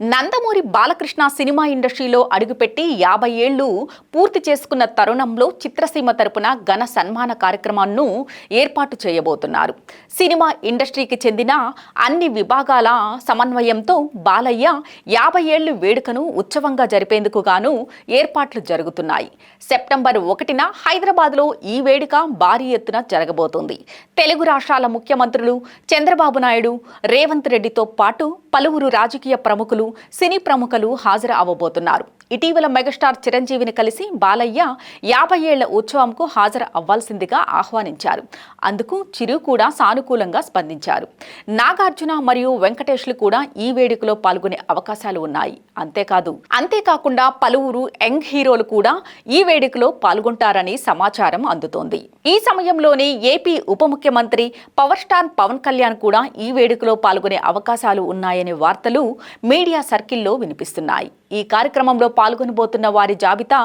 Nandamuri Balakrishna cinema ఇండస్ట్రీలో అడుగుపెట్టి యాభై ఏళ్ళు పూర్తి చేసుకున్న తరుణంలో చిత్రసీమ తరపున ఘన సన్మాన కార్యక్రమాన్ని ఏర్పాటు చేయబోతున్నారు. సినిమా ఇండస్ట్రీకి చెందిన అన్ని విభాగాల సమన్వయంతో బాలయ్య యాభై ఏళ్ళు వేడుకను ఉత్సవంగా జరిపేందుకు గాను ఏర్పాట్లు జరుగుతున్నాయి. సెప్టెంబర్ ఒకటిన హైదరాబాద్లో ఈ వేడుక భారీ ఎత్తున జరగబోతోంది. తెలుగు రాష్ట్రాల ముఖ్యమంత్రులు చంద్రబాబు నాయుడు రేవంత్ రెడ్డితో పాటు పలువురు రాజకీయ ప్రముఖులు సినీ ప్రముఖులు హాజరు అవ్వబోతున్నారు ఇటీవల మెగాస్టార్ చిరంజీవిని కలిసి బాలయ్య యాభై ఏళ్ళ ఉత్సవంకు హాజరు అవ్వాల్సిందిగా ఆహ్వానించారు. అందుకు చిరు కూడా సానుకూలంగా స్పందించారు. నాగార్జున మరియు వెంకటేష్లు కూడా ఈ వేడుకలో పాల్గొనే అవకాశాలు ఉన్నాయి. అంతేకాదు అంతేకాకుండా పలువురు యంగ్ హీరోలు కూడా ఈ వేడుకలో పాల్గొంటారని సమాచారం అందుతోంది. ఈ సమయంలోనే ఏపీ ఉప ముఖ్యమంత్రి పవర్ స్టార్ పవన్ కళ్యాణ్ కూడా ఈ వేడుకలో పాల్గొనే అవకాశాలు ఉన్నాయనే వార్తలు మీడియా సర్కిల్లో వినిపిస్తున్నాయి. ఈ కార్యక్రమంలో పాల్గొనబోతున్న వారి జాబితా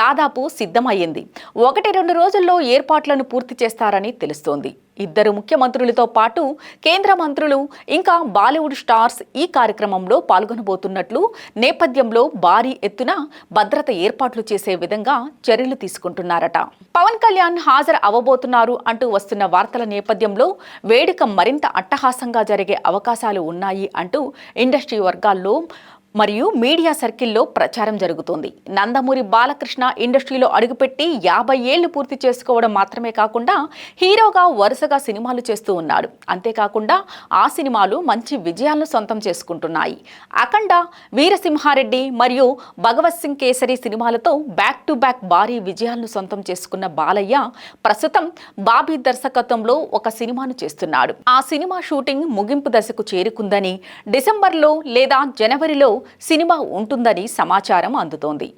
దాదాపు సిద్ధమయ్యింది. ఒకటి రెండు రోజుల్లో ఏర్పాట్లను పూర్తి చేస్తారని తెలుస్తోంది. ఇద్దరు ముఖ్యమంత్రులతో పాటు కేంద్ర మంత్రులు ఇంకా బాలీవుడ్ స్టార్స్ ఈ కార్యక్రమంలో పాల్గొనబోతున్నట్లు నేపథ్యంలో భారీ ఎత్తున భద్రత ఏర్పాట్లు చేసే విధంగా చర్యలు తీసుకుంటున్నారట. పవన్ కళ్యాణ్ హాజరు అవ్వబోతున్నారు అంటూ వస్తున్న వార్తల నేపథ్యంలో వేడుక మరింత అట్టహాసంగా జరిగే అవకాశాలు ఉన్నాయి అంటూ ఇండస్ట్రీ వర్గాల్లో మరియు మీడియా సర్కిల్లో ప్రచారం జరుగుతోంది. నందమూరి బాలకృష్ణ ఇండస్ట్రీలో అడుగుపెట్టి యాభై ఏళ్ళు పూర్తి చేసుకోవడం మాత్రమే కాకుండా హీరోగా వరుసగా సినిమాలు చేస్తూ ఉన్నాడు. అంతేకాకుండా ఆ సినిమాలు మంచి విజయాలను సొంతం చేసుకుంటున్నాయి. అఖండ వీరసింహారెడ్డి మరియు భగవత్ సింగ్ కేసరి సినిమాలతో బ్యాక్ టు బ్యాక్ భారీ విజయాలను సొంతం చేసుకున్న బాలయ్య ప్రస్తుతం బాబీ దర్శకత్వంలో ఒక సినిమాను చేస్తున్నాడు. ఆ సినిమా షూటింగ్ ముగింపు దశకు చేరుకుందని డిసెంబర్లో లేదా జనవరిలో సినిమా ఉంటుందని సమాచారం అందుతోంది.